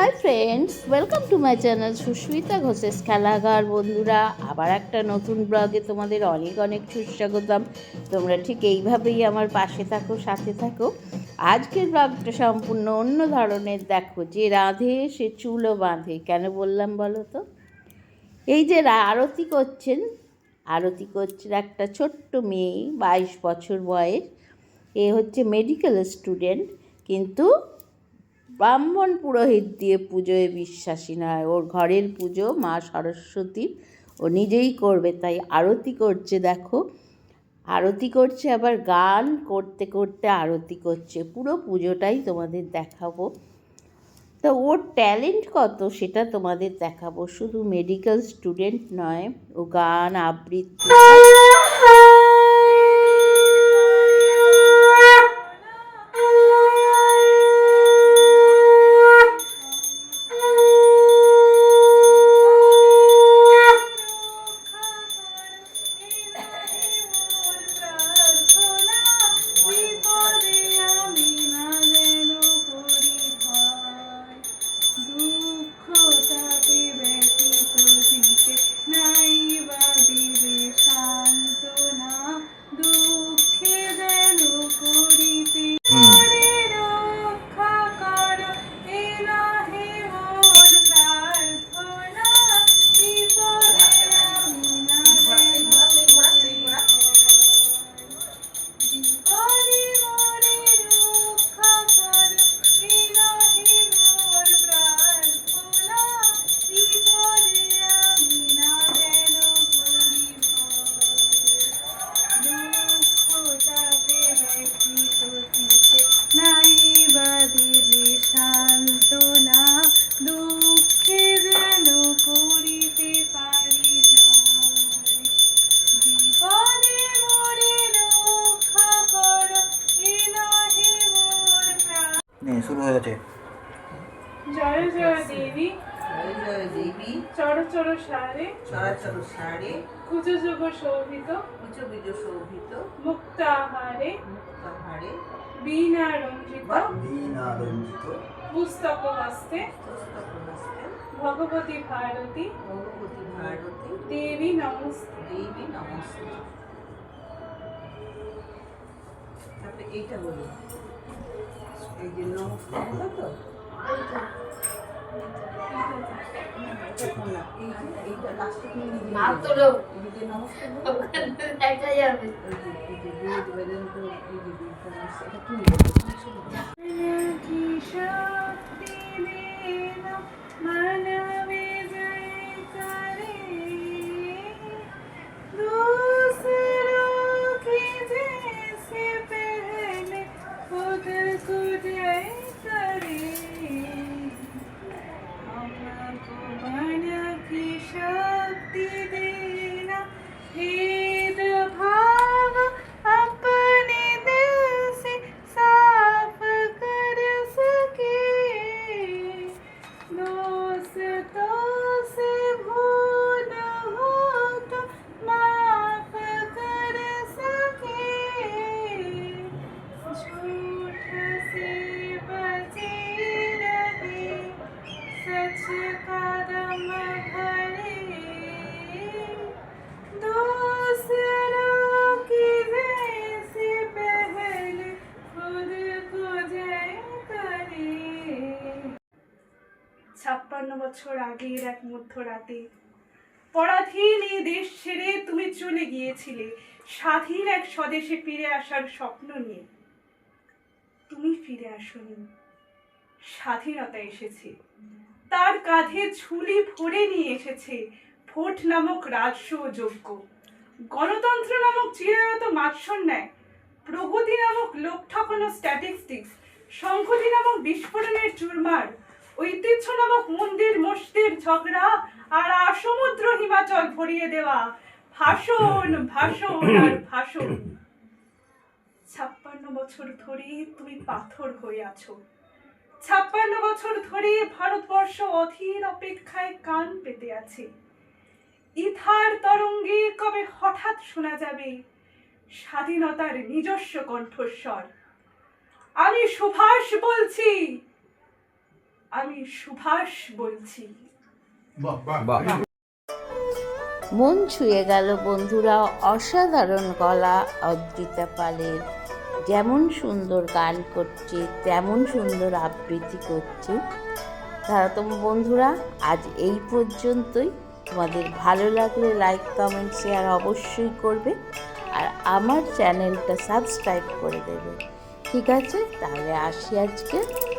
Hi friends welcome to my channel Susmita ঘোষেস খেলাঘর বন্ধুরা। আবার একটা নতুন ব্লগে তোমাদের অনেক অনেক সুস্বাগতম। তোমরা ঠিক এইভাবেই আমার পাশে থাকো, সাথে থাকো। আজকের ব্লগটা সম্পূর্ণ অন্য ধরনের। দেখো যে রাঁধে সে চুলও বাঁধে। কেন বললাম বলো তো? এই যে আরতি করছেন। আরতি করছেন একটা ছোট্ট মেয়ে, বাইশ বছর বয়স। এ হচ্ছে মেডিকেল স্টুডেন্ট কিন্তু ব্রাহ্মণ পুরোহিত দিয়ে পুজোয় বিশ্বাসী নয়। ওর ঘরের পুজো মা সরস্বতীর ও নিজেই করবে, তাই আরতি করছে দেখো। আরতি করছে আবার গান করতে করতে আরতি করছে। পুরো পুজোটাই তোমাদের দেখাবো। তা ওর ট্যালেন্ট কত সেটা তোমাদের দেখাবো। শুধু মেডিকেল স্টুডেন্ট নয়, ও গান, আবৃত্তি শুরু হয়ে গেছে। জয় জয় দেবী। জয় জয় দেবী। চর চর সারে। চরাচর সারে। কুজো যুগ শোভিত। উচ্চ বীজ শোভিত। মুক্তাহারে মুক্তাহারে বীণা রঞ্জিত দীনা রঞ্জিত পুস্তক হস্তে। পুস্তক হস্তে। ভগবতী ভারতী। ভগবতী ভারতী। দেবী নমস্তে। দেবী নমস্তে। তারপরে এইটা বলি এই যে নমস্কার হলো তো না, এই sure. বছর আগের এক মধ্যরাতে। পরাধীন এই দেশ ছেড়ে তুমি চলে গিয়েছিলে। স্বাধীন এক স্বদেশে ফিরে আসার স্বপ্ন নিয়ে। তুমি ফিরে আসনি। স্বাধীনতা এসেছে। তার কাঁধে ঝুলি ভরে নিয়ে এসেছে ভোট নামক রাজস্ব যোগ্য গণতন্ত্র নামক চিরায়ত মাৎসর ন্যায়। প্রগতি নামক লোক ঠকানো স্ট্যাটিস্টিক্স সংহতি নামক বিস্ফোরণের চুরমার। ঐতিহ্য নামক মন্দির মসজিদের ঝগড়া আর আসমুদ্র হিমাচল ভরিয়ে দেওয়া। ভাষণ ভাষণ আর ভাষণ ছাপ্পান্ন বছর ধরে তুমি পাথর হয়ে আছো। ছাপ্পান্ন বছর ধরে ভারতবর্ষ অধীর অপেক্ষায় কান পেতে আছে। ইথার তরঙ্গে কবে হঠাৎ শোনা যাবে? স্বাধীনতার নিজস্ব কণ্ঠস্বর। আমি সুভাষ বলছি আমি সুভাষ বলছি। মন ছুঁয়ে গেল বন্ধুরা অসাধারণ গলা অদ্রিতা পালের। যেমন সুন্দর গান করছে তেমন সুন্দর আবৃত্তি করছে। তারা তো বন্ধুরা আজ এই পর্যন্তই। তোমাদের ভালো লাগলে লাইক কমেন্ট শেয়ার অবশ্যই করবে। আর আমার চ্যানেলটা সাবস্ক্রাইব করে দেবে। ঠিক আছে? তাহলে আসি আজকে।